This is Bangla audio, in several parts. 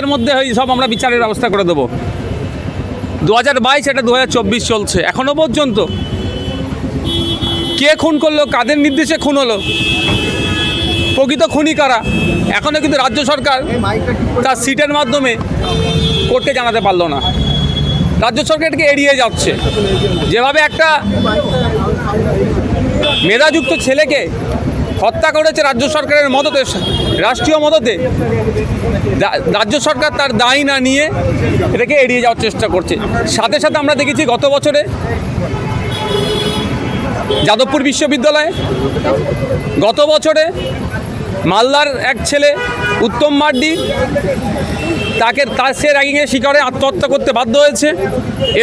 এর মধ্যে সব আমরা বিচারের ব্যবস্থা করে দেবো। দু হাজার বাইশ এটা দু হাজার চব্বিশ চলছে, এখনও পর্যন্ত। কে খুন করল, কাদের নির্দেশে খুন হলো? প্রকৃত খুনি কারা? এখনও কিন্তু রাজ্য সরকার তার সিটের মাধ্যমে কোর্টকে জানাতে পারল না। রাজ্য সরকার এটাকে এড়িয়ে যাচ্ছে। যেভাবে একটা মেধাযুক্ত ছেলেকে হত্যা করেছে রাজ্য সরকারের মদতে, রাষ্ট্রীয় মদতে। রাজ্য সরকার তার দায় না নিয়ে এটাকে এড়িয়ে যাওয়ার চেষ্টা করছে। সাথে সাথে আমরা দেখেছি গত বছরে যাদবপুর বিশ্ববিদ্যালয়ে, গত বছরে মালদার এক ছেলে উত্তম মার্ডি তাকে, তার সে র্যাগিংয়ের শিকারে আত্মহত্যা করতে বাধ্য হয়েছে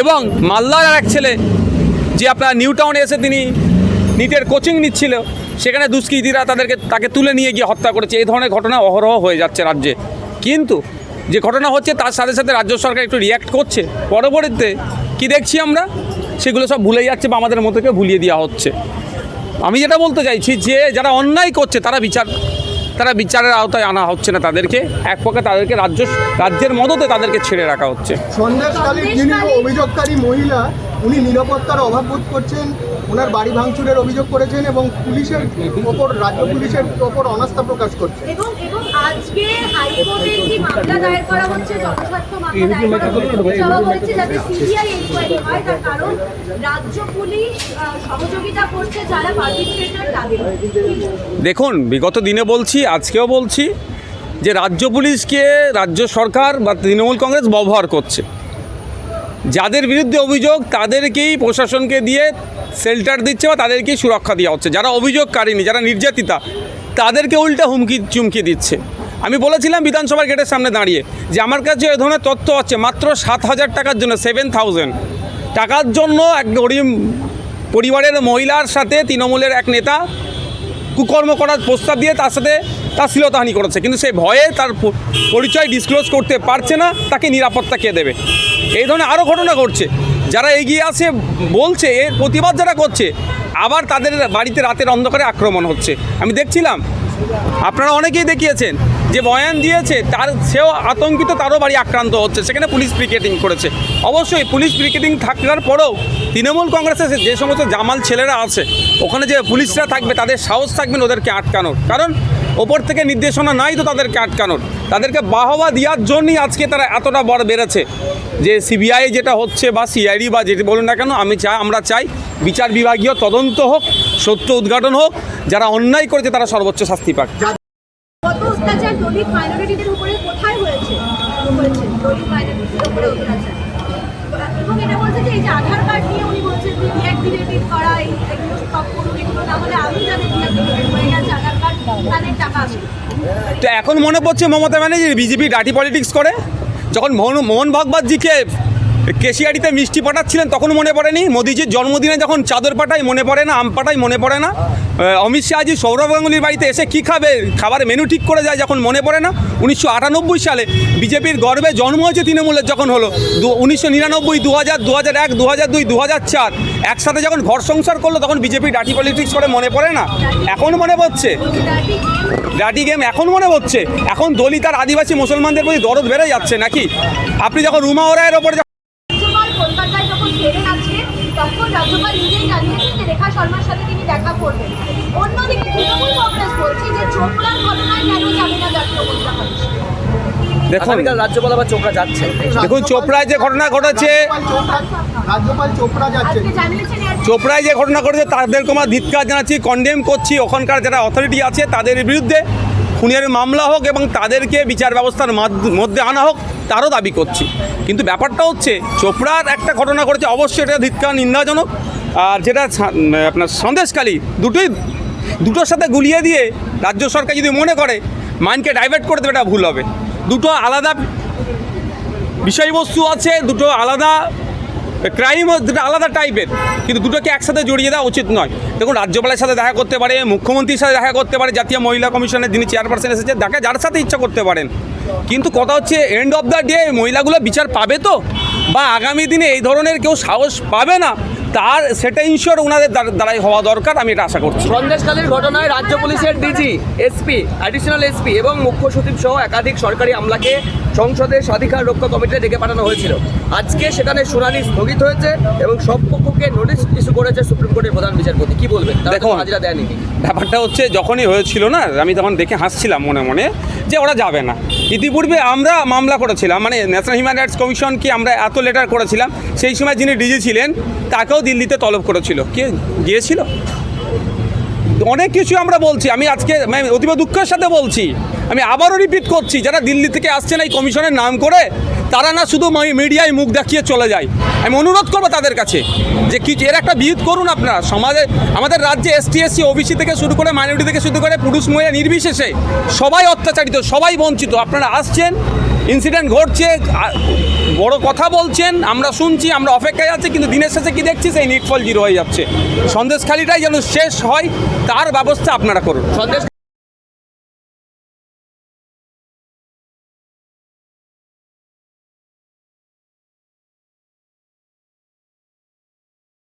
এবং মালদার এক ছেলে, যে আপনার নিউ টাউনে এসে তিনি নিটের কোচিং নিচ্ছিল সেখানে দুষ্কৃতীরা তাদেরকে, তাকে তুলে নিয়ে গিয়ে হত্যা করেছে। এই ধরনের ঘটনা অহরহ হয়ে যাচ্ছে রাজ্যে। কিন্তু যে ঘটনা হচ্ছে, তার সাথে সাথে রাজ্য সরকার একটু রিয়্যাক্ট করছে। পরবর্তীতে কি দেখছি আমরা? সেগুলো সব ভুলে যাচ্ছে বা আমাদের মতোকে ভুলিয়ে দেওয়া হচ্ছে। আমি যেটা বলতে চাইছি যে, যারা অন্যায় করছে, তারা বিচার, তারা বিচারের আওতায় আনা হচ্ছে না তাদেরকে। এক পক্ষে তাদেরকে রাজ্য, রাজ্যের মদতে তাদেরকে ছেড়ে রাখা হচ্ছে। অভিযোগকারী মহিলা, উনি নিরাপত্তার অভাব বোধ করছেন। ওনার বাড়ি ভাঙচুরের অভিযোগ করেছেন এবং পুলিশের ওপর রাজ্য পুলিশের ওপর অনাস্থা প্রকাশ করছেন এবং এবং আজকে হাইকোর্টে কি মামলা দায়ের করা হচ্ছে যথাযথ মামলা দায়ের করা হচ্ছে যাতে সিবিআই ইনকোয়ারি হয় তার কারণ রাজ্য পুলিশ সহযোগিতা করছে যারা পারপিট্রেটর তাদের। দেখুন বিগত দিনে বলছি আজকেও বলছি যে রাজ্য পুলিশকে রাজ্য সরকার বা তৃণমূল কংগ্রেস ব্যবহার করছে। যাদের বিরুদ্ধে অভিযোগ তাদেরকেই প্রশাসনকে দিয়ে শেল্টার দিচ্ছে বা তাদেরকেই সুরক্ষা দেওয়া হচ্ছে। যারা অভিযোগকারিনী, যারা নির্যাতিতা, তাদেরকে উল্টে হুমকি, চুমকি দিচ্ছে। আমি বলেছিলাম বিধানসভার গেটের সামনে দাঁড়িয়ে যে আমার কাছে এ ধরনের তথ্য আছে, মাত্র সাত হাজার টাকার জন্য সেভেন থাউজেন্ড টাকার জন্য এক গরিব পরিবারের মহিলার সাথে তৃণমূলের এক নেতা কুকর্ম করার প্রস্তাব দিয়ে তার সাথে তার শ্লীলতাহানি করেছে। কিন্তু সে ভয়ে তার পরিচয় ডিসক্লোজ করতে পারছে না, তাকে নিরাপত্তা কে দেবে? এই ধরনের আরও ঘটনা ঘটছে। যারা এগিয়ে আসে বলছে, এর প্রতিবাদ যারা করছে, আবার তাদের বাড়িতে রাতের অন্ধকারে আক্রমণ হচ্ছে। আমি দেখছিলাম, আপনারা অনেকেই দেখিয়েছেন যে বয়ান দিয়েছে, তার, সেও আতঙ্কিত, তারও বাড়ি আক্রান্ত হচ্ছে। সেখানে পুলিশ পিকেটিং করেছে। অবশ্যই পুলিশ পিকেটিং থাকার পরেও তৃণমূল কংগ্রেসের যে সমস্ত জামাল ছেলেরা আছে, ওখানে যে পুলিশরা থাকবে, তাদের সাহস থাকবেন ওদেরকে আটকানোর। কারণ ওপর থেকে নির্দেশনা নাই তো তাদেরকে আটকানোর। তাদেরকে বাহবা দেওয়ার জন্যই আজকে তারা এতটা বড় বেড়েছে। যে সিবিআই যেটা হচ্ছে বা সিআইডি বা যেটি বলুন না কেন, আমি চাই, আমরা চাই বিচার বিভাগীয় তদন্ত হোক, সত্য উদ্ঘাটন হোক, যারা অন্যায় করেছে তারা সর্বোচ্চ শাস্তি পাক। দলিত মাইনরিটিদের উপরে কোথায় হয়েছে? হয়েছে দলিত মাইনরিটিদের উপরে অত্যাচার। এবং এটা বলছে যে এই যে আধার কার্ড নিয়ে উনি বলছেন যে ডিঅ্যাক্টিভেটেড করা এগুলো করুন, এগুলো আমি ডিঅ্যাক্টিভেটেড হয়ে গেছে, আধার কার্ড, তাদের টাকা তো এখন মনে পড়ছে মমতা ব্যানার্জি বিজেপি ডাটি পলিটিক্স করে? যখন মোহন মোহন ভাগবতজিকে কেশিয়ারিতে মিষ্টি পাঠাচ্ছিলেন, তখন মনে পড়েনি। মোদিজির জন্মদিনে যখন চাদর পাঠাই, মনে পড়ে না, আম পাঠাই, মনে পড়ে না। অমিত শাহজি সৌরভ গাঙ্গুলির বাড়িতে এসে কী খাবে খাবার মেনু ঠিক করে যায় যখন মনে পড়ে না, উনিশশো আটানব্বই সালে বিজেপির গর্বে জন্ম হয়েছে তৃণমূলের যখন হলো। দু, উনিশশো নিরানব্বই দু হাজার দু হাজার এক দু হাজার দুই দু হাজার চার, একসাথে যখন ঘর সংসার করল, তখন বিজেপি ডাটি পলিটিক্স করে মনে পড়ে না। এখন মনে পড়ছে। ডাটি গেম এখন মনে হচ্ছে এখন দলিত আর আদিবাসী মুসলমানদের প্রতি দরদ বেড়ে যাচ্ছে নাকি? আপনি যখন রুমা ওরায়ের ওপরে যখন- রাজ্যপাল কলকাতায় যখন ফেরেন আজকে তখন রাজ্যপাল নিজেই জানিয়েছেন যে রেখা শর্মার সাথে তিনি দেখা করবেন। অন্যদিকে তৃণমূল কংগ্রেস বলছে যে চোপড়ার ঘটনায় কেন যাবে না জাতীয় মহিলা কমিশন দেখুন। রাজ্যপাল আবার চোপড়া যাচ্ছে। দেখুন চোপড়ায় যে ঘটনা ঘটেছে রাজ্যপাল চোপড়া- চোপড়ায় যে ঘটনা ঘটেছে তাদেরকে আমরা ধিৎকার জানাচ্ছি কন্ডেম করছি। ওখানকার যারা অথরিটি আছে তাদের বিরুদ্ধে খুনের মামলা হোক এবং তাদেরকে বিচার ব্যবস্থার মধ্যে আনা হোক, তারও দাবি করছি। কিন্তু ব্যাপারটা হচ্ছে, চোপড়ার একটা ঘটনা ঘটেছে, অবশ্যই এটা ধিৎকার নিন্দাজনক। আর যেটা আপনার সন্দেশকালী দুটোই, দুটোর সাথে গুলিয়ে দিয়ে রাজ্য সরকার যদি মনে করে মাইন্ডকে ডাইভার্ট করে দেবে, এটা ভুল হবে। দুটো আলাদা বিষয়বস্তু আছে, দুটো আলাদা ক্রাইম দুটো আলাদা টাইপের কিন্তু দুটোকে একসাথে জড়িয়ে দেওয়া উচিত নয়। দেখুন, রাজ্যপালের সাথে দেখা করতে পারে, মুখ্যমন্ত্রীর সাথে দেখা করতে পারে, জাতীয় মহিলা কমিশনের যিনি চেয়ারপারসন এসেছে দেখা যার সাথে ইচ্ছা করতে পারেন। কিন্তু কথা হচ্ছে এন্ড অফ দ্য ডে মহিলাগুলো বিচার পাবে তো? বা আগামী দিনে এই ধরনের কেউ সাহস পাবে না তার সেটা ইনশোর ওনাদের দ্বারাই হওয়া দরকার আমি এটা আশা করছি। সন্দেশকালীর ঘটনায় রাজ্য পুলিশের ডিজি এসপি অ্যাডিশনাল এসপি এবং মুখ্য সচিব সহ একাধিক সরকারি আমলাকে সংসদের স্বাধিকার রক্ষা কমিটিতে ডেকে পাঠানো হয়েছিল। আজকে সেখানে শুনানি স্থগিত হয়েছে এবং সব পক্ষকে নোটিশ ইস্যু করেছে সুপ্রিম কোর্টের প্রধান বিচারপতি। কি বলবেন? দেখুন। হাজিরা দেয়নি। ব্যাপারটা হচ্ছে যখনই হয়েছিল না আমি তখন দেখে হাসছিলাম মনে মনে যে ওরা যাবে না। ইতিপূর্বে আমরা মামলা করেছিলাম মানে ন্যাশনাল হিউম্যান রাইটস কমিশনকে আমরা এত লেটার করেছিলাম, সেই সময় যিনি ডিজি ছিলেন, তাকেও দিল্লিতে তলব করেছিল। কে? গিয়েছিল? অনেক কিছু আমরা বলছি, আমি আজকে অতিব অতীব দুঃখের সাথে বলছি। আমি আবারও রিপিট করছি, যারা দিল্লি থেকে আসছেন এই কমিশনের নাম করে তারা না শুধু মিডিয়ায় মুখ দেখিয়ে চলে যায়। আমি অনুরোধ করব তাদের কাছে যে কিছু এর একটা বিহিত করুন আপনারা। সমাজে আমাদের রাজ্যে এসটি, এসসি, ওবিসি থেকে শুরু করে মাইনরিটি থেকে শুরু করে পুরুষ মহিলা নির্বিশেষে সবাই অত্যাচারিত, সবাই বঞ্চিত। আপনারা আসছেন ইনসিডেন্ট ঘটছে বড় কথা বলছেন, আমরা শুনছি, আমরা অপেক্ষায় আছি, কিন্তু দিনের শেষে কি দেখছি? সেই নিটফল জিরো হয়ে যাচ্ছে। সন্দেশখালিটাই যেন শেষ হয়, তার ব্যবস্থা আপনারা করুন। সন্দেশ